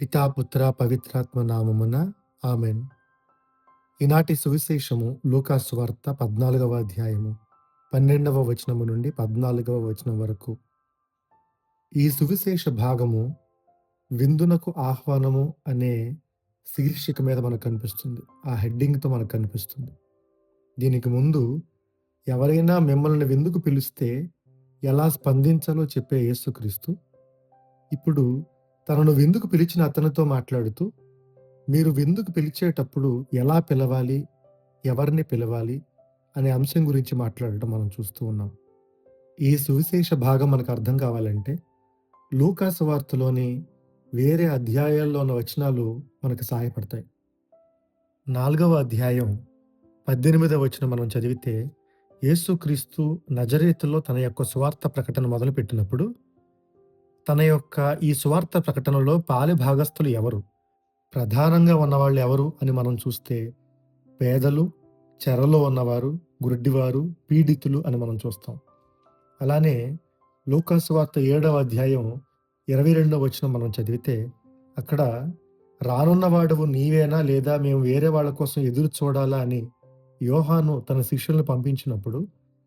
పితా పుత్ర పవిత్రాత్మ నామమున ఆమెన్. ఈనాటి సువిశేషము లూకాసు వార్త పద్నాలుగవ అధ్యాయము పన్నెండవ వచనము నుండి పద్నాలుగవ వచనం వరకు. ఈ సువిశేష భాగము విందునకు ఆహ్వానము అనే శీర్షిక మీద మనకు కనిపిస్తుంది. ఆ హెడ్డింగ్తో మనకు కనిపిస్తుంది. దీనికి ముందు ఎవరైనా మిమ్మల్ని విందుకు పిలిస్తే ఎలా స్పందించాలో చెప్పే యేసుక్రీస్తు. ఇప్పుడు తనను విందుకు పిలిచిన అతనితో మాట్లాడుతూ మీరు విందుకు పిలిచేటప్పుడు ఎలా పిలవాలి ఎవరిని పిలవాలి అనే అంశం గురించి మాట్లాడటం మనం చూస్తూ ఉన్నాం. ఈ సువిశేష భాగం మనకు అర్థం కావాలంటే లూకాసు వార్తలోని వేరే అధ్యాయాల్లో ఉన్న వచనాలు మనకు సహాయపడతాయి. నాలుగవ అధ్యాయం పద్దెనిమిదవ వచనం మనం చదివితే యేసుక్రీస్తు నజరేతులో తన యొక్క సువార్త ప్రకటన మొదలుపెట్టినప్పుడు తన యొక్క ఈ సువార్త ప్రకటనలో పాలి భాగస్థులు ఎవరు? ప్రధానంగా ఉన్నవాళ్ళు ఎవరు అని మనం చూస్తే పేదలు చెరలో ఉన్నవారు గుడ్డివారు పీడితులు అని మనం చూస్తాం. అలానే లూకాసు వార్త ఏడవ అధ్యాయం ఇరవై రెండవ వచ్చిన మనం చదివితే అక్కడ రానున్నవాడవు నీవేనా లేదా మేము వేరే వాళ్ళ కోసం ఎదురు చూడాలా అని యోహాను తన శిష్యులను పంపించినప్పుడు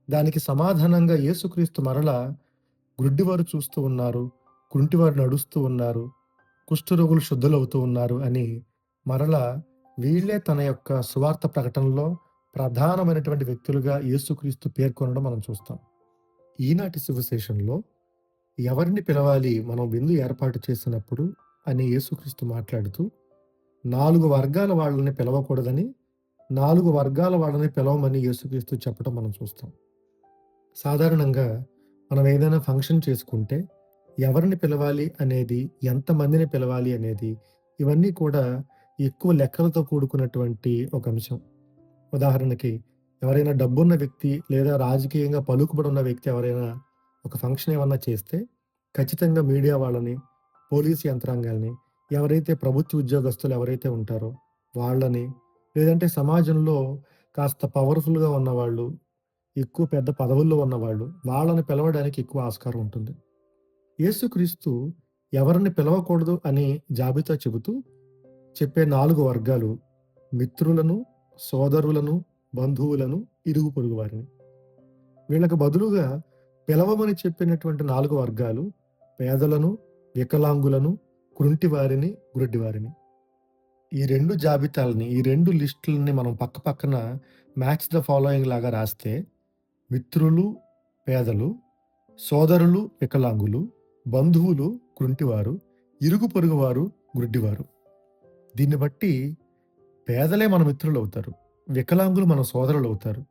దానికి సమాధానంగా యేసుక్రీస్తు మరల గుడ్డివారు చూస్తూ ఉన్నారు. కుంటివారు నడుస్తూ ఉన్నారు. కుష్ఠరోగులు శుద్ధులవుతూ ఉన్నారు అని మరల వీళ్ళే తన యొక్క సువార్త ప్రకటనలో ప్రధానమైనటువంటి వ్యక్తులుగా యేసుక్రీస్తు పేర్కొనడం మనం చూస్తాం. ఈనాటి శివశేషంలో ఎవరిని పిలవాలి మనం విందు ఏర్పాటు చేసినప్పుడు అని యేసుక్రీస్తు మాట్లాడుతూ నాలుగు వర్గాల వాళ్ళని పిలవకూడదని నాలుగు వర్గాల వాళ్ళని పిలవమని యేసుక్రీస్తు చెప్పడం మనం చూస్తాం. సాధారణంగా మనం ఏదైనా ఫంక్షన్ చేసుకుంటే ఎవరిని పిలవాలి అనేది ఎంతమందిని పిలవాలి అనేది ఇవన్నీ కూడా ఎక్కువ లెక్కలతో కూడుకున్నటువంటి ఒక అంశం. ఉదాహరణకి ఎవరైనా డబ్బున్న వ్యక్తి లేదా రాజకీయంగా పలుకుబడి ఉన్న వ్యక్తి ఎవరైనా ఒక ఫంక్షన్ ఏమన్నా చేస్తే ఖచ్చితంగా మీడియా వాళ్ళని పోలీస్ యంత్రాంగాల్ని ఎవరైతే ప్రభుత్వ ఉద్యోగస్తులు ఎవరైతే ఉంటారో వాళ్ళని లేదంటే సమాజంలో కాస్త పవర్ఫుల్గా ఉన్నవాళ్ళు ఎక్కువ పెద్ద పదవుల్లో ఉన్నవాళ్ళు వాళ్ళని పిలవడానికి ఎక్కువ ఆస్కారం ఉంటుంది. యేసుక్రీస్తు ఎవరిని పిలవకూడదు అని జాబితా చెబుతూ చెప్పే నాలుగు వర్గాలు మిత్రులను సోదరులను బంధువులను ఇరుగు పొరుగు వారిని. వీళ్ళకు బదులుగా పిలవమని చెప్పినటువంటి నాలుగు వర్గాలు పేదలను వికలాంగులను కృంటివారిని గుడ్డివారిని ఈ రెండు జాబితాలని ఈ రెండు లిస్టులని మనం పక్క పక్కన మ్యాచ్ ద ఫాలోయింగ్ లాగా రాస్తే మిత్రులు పేదలు సోదరులు వికలాంగులు బంధువులు కృంటివారు ఇరుగు పొరుగువారు గుడ్డివారు. దీన్ని బట్టి పేదలే మన మిత్రులు అవుతారు వికలాంగులు మన సోదరులు అవుతారు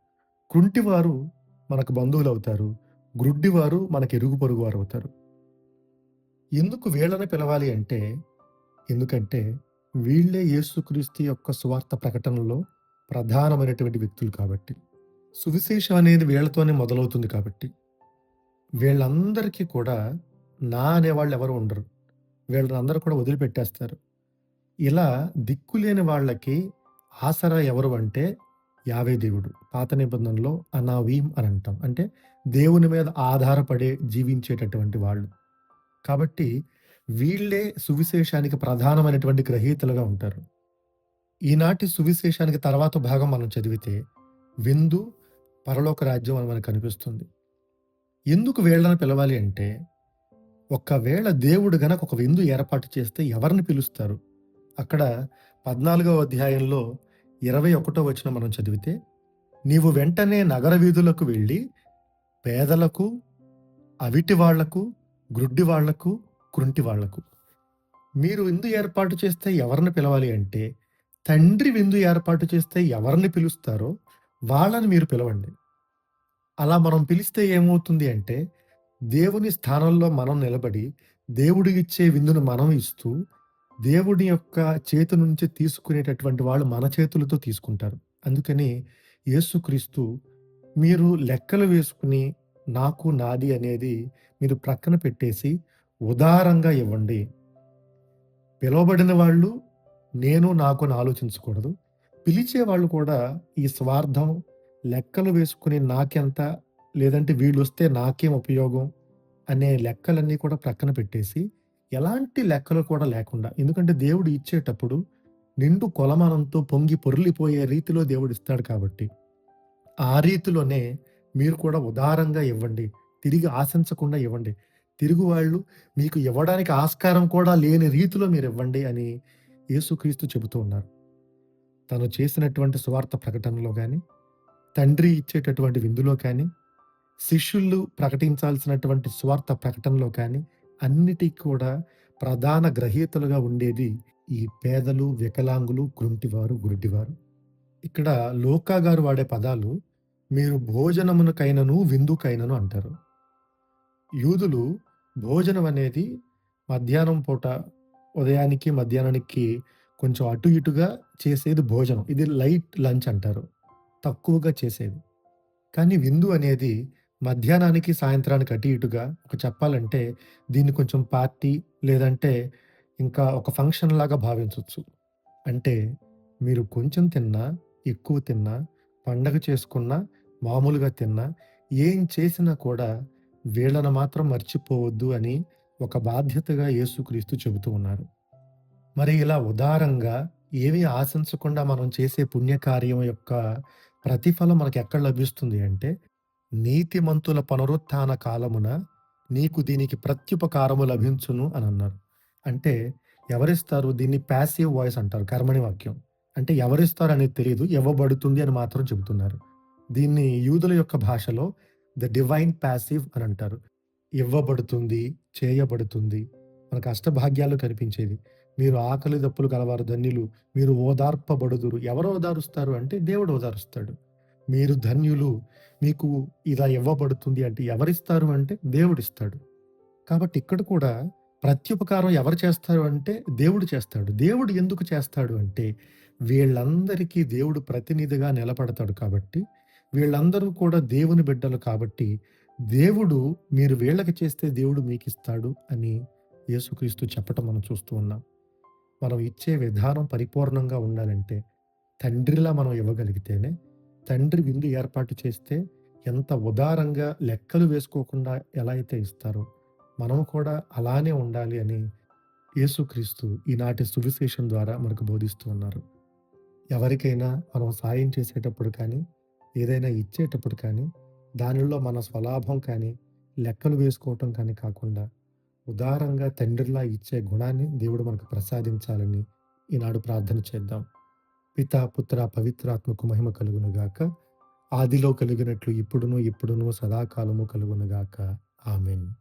కృంటివారు మనకు బంధువులు అవుతారు గ్రుడ్డివారు మనకి ఇరుగు పొరుగువారు అవుతారు ఎందుకు వీళ్ళని పిలవాలి అంటే ఎందుకంటే వీళ్ళే యేసుక్రీస్తు యొక్క సువార్త ప్రకటనలో ప్రధానమైనటువంటి వ్యక్తులు కాబట్టి సువిశేషం అనేది వీళ్ళతోనే మొదలవుతుంది కాబట్టి వీళ్ళందరికీ కూడా నా అనేవాళ్ళు ఎవరు ఉండరు. వీళ్ళని అందరూ కూడా వదిలిపెట్టేస్తారు. ఇలా దిక్కులేని వాళ్ళకి ఆసరా ఎవరు అంటే యావే దేవుడు. పాత నిబంధనలో అనావీం అని అంటాం. అంటే దేవుని మీద ఆధారపడే జీవించేటటువంటి వాళ్ళు. కాబట్టి వీళ్ళే సువిశేషానికి ప్రధానమైనటువంటి గ్రహీతలుగా ఉంటారు. ఈనాటి సువిశేషానికి తర్వాత భాగం మనం చదివితే విందు పరలోక రాజ్యం అని మనకు కనిపిస్తుంది. ఎందుకు వీళ్ళని పిలవాలి అంటే ఒకవేళ దేవుడు గనక ఒక విందు ఏర్పాటు చేస్తే ఎవరిని పిలుస్తారు? అక్కడ పద్నాలుగవ అధ్యాయంలో ఇరవై ఒకటో వచ్చిన మనం చదివితే నీవు వెంటనే నగర వీధులకు వెళ్ళి పేదలకు అవిటి వాళ్ళకు గ్రుడ్డి వాళ్ళకు కృంటి వాళ్ళకు. మీరు విందు ఏర్పాటు చేస్తే ఎవరిని పిలవాలి అంటే తండ్రి విందు ఏర్పాటు చేస్తే ఎవరిని పిలుస్తారో వాళ్ళని మీరు పిలవండి. అలా మనం పిలిస్తే ఏమవుతుంది అంటే దేవుని స్థానంలో మనం నిలబడి దేవుడు ఇచ్చే విందును మనం ఇస్తూ దేవుడి యొక్క చేతి నుంచి తీసుకునేటటువంటి వాళ్ళు మన చేతులతో తీసుకుంటారు. అందుకని యేసుక్రీస్తు మీరు లెక్కలు వేసుకుని నాకు నాది అనేది మీరు ప్రక్కన పెట్టేసి ఉదారంగా ఇవ్వండి. పిలువబడిన వాళ్ళు నేను నాకు అని ఆలోచించకూడదు. పిలిచే వాళ్ళు కూడా ఈ స్వార్థం లెక్కలు వేసుకుని నాకెంత లేదంటే వీళ్ళు వస్తే నాకేం ఉపయోగం అనే లెక్కలన్నీ కూడా ప్రక్కన పెట్టేసి ఎలాంటి లెక్కలు కూడా లేకుండా ఎందుకంటే దేవుడు ఇచ్చేటప్పుడు నిండు కొలమానంతో పొంగి పొర్లిపోయే రీతిలో దేవుడు ఇస్తాడు కాబట్టి ఆ రీతిలోనే మీరు కూడా ఉదారంగా ఇవ్వండి తిరిగి ఆశించకుండా ఇవ్వండి. తిరుగు వాళ్ళు మీకు ఇవ్వడానికి ఆస్కారం కూడా లేని రీతిలో మీరు ఇవ్వండి అని యేసుక్రీస్తు చెబుతూ ఉన్నారు. తను చేసినటువంటి సువార్త ప్రకటనలో కానీ తండ్రి ఇచ్చేటటువంటి విందులో కానీ శిష్యులు ప్రకటించాల్సినటువంటి స్వార్థ ప్రకటనలో కానీ అన్నిటికీ కూడా ప్రధాన గ్రహీతలుగా ఉండేది ఈ పేదలు వికలాంగులు గుంటివారు గురుటివారు. ఇక్కడ లోకా గారు వాడే పదాలు మీరు భోజనమునకైనను విందుకైనను అంటారు. యూదులు భోజనం అనేది మధ్యాహ్నం పూట ఉదయానికి మధ్యాహ్నానికి కొంచెం అటు ఇటుగా చేసేది భోజనం. ఇది లైట్ లంచ్ అంటారు. తక్కువగా చేసేది. కానీ విందు అనేది మధ్యాహ్నానికి సాయంత్రానికి అటు ఇటుగా ఒక చెప్పాలంటే దీన్ని కొంచెం పార్టీ లేదంటే ఇంకా ఒక ఫంక్షన్ లాగా భావించవచ్చు అంటే మీరు కొంచెం తిన్నా ఎక్కువ తిన్నా పండగ చేసుకున్నా మామూలుగా తిన్నా ఏం చేసినా కూడా వీళ్ళను మాత్రం మర్చిపోవద్దు అని ఒక బాధ్యతగా యేసుక్రీస్తు చెబుతూ ఉన్నారు. మరి ఇలా ఉదారంగా ఏమీ ఆశించకుండా మనం చేసే పుణ్యకార్యం యొక్క ప్రతిఫలం మనకు ఎక్కడ లభిస్తుంది అంటే నీతిమంతుల పునరుత్థాన కాలమున నీకు దీనికి ప్రత్యుపకారము లభించును అని అన్నారు అంటే ఎవరిస్తారు? దీన్ని ప్యాసివ్ వాయిస్ అంటారు కర్మణి వాక్యం. అంటే ఎవరిస్తారు అనేది తెలియదు ఇవ్వబడుతుంది అని మాత్రం చెబుతున్నారు. దీన్ని యూదుల యొక్క భాషలో ద డివైన్ ప్యాసివ్ అని అంటారు. ఇవ్వబడుతుంది చేయబడుతుంది. మనకు అష్టభాగ్యాలు కనిపించేది. మీరు ఆకలి దప్పులు కలవారు ధన్యులు. మీరు ఓదార్పబడుదురు. ఎవరు ఓదారుస్తారు? అంటే దేవుడు ఓదారుస్తాడు. మీరు ధన్యులు మీకు ఇలా ఇవ్వబడుతుంది అంటే ఎవరిస్తారు అంటే దేవుడిస్తాడు. కాబట్టి ఇక్కడ కూడా ప్రత్యుపకారం ఎవరు చేస్తారు అంటే దేవుడు చేస్తాడు. దేవుడు ఎందుకు చేస్తాడు అంటే వీళ్ళందరికీ దేవుడు ప్రతినిధిగా నిలబడతాడు కాబట్టి వీళ్ళందరూ కూడా దేవుని బిడ్డలు కాబట్టి దేవుడు మీరు వీళ్ళకి చేస్తే దేవుడు మీకు ఇస్తాడు అని యేసుక్రీస్తు చెప్పటం మనం చూస్తూ ఉన్నాం. మనం ఇచ్చే విధానం పరిపూర్ణంగా ఉండాలంటే తండ్రిలా మనం ఇవ్వగలిగితేనే తండ్రి విందు ఏర్పాటు చేస్తే ఎంత ఉదారంగా లెక్కలు వేసుకోకుండా ఎలా అయితే ఇస్తారో మనం కూడా అలానే ఉండాలి అని యేసుక్రీస్తు ఈనాటి సువిశేషం ద్వారా మనకు బోధిస్తూ ఉన్నారు. ఎవరికైనా మనం సాయం చేసేటప్పుడు కానీ ఏదైనా ఇచ్చేటప్పుడు కానీ దానిలో మన స్వలాభం కానీ లెక్కలు వేసుకోవటం కానీ కాకుండా ఉదారంగా తండ్రిలా ఇచ్చే గుణాన్ని దేవుడు మనకు ప్రసాదించాలని ఈనాడు ప్రార్థన చేద్దాం. పిత పుత్ర పవిత్రాత్మకు మహిమ కలుగునుగాక ఆదిలో కలిగినట్లు ఇప్పుడును ఇప్పుడును సదాకాలము కలుగునుగాక ఆమెన్.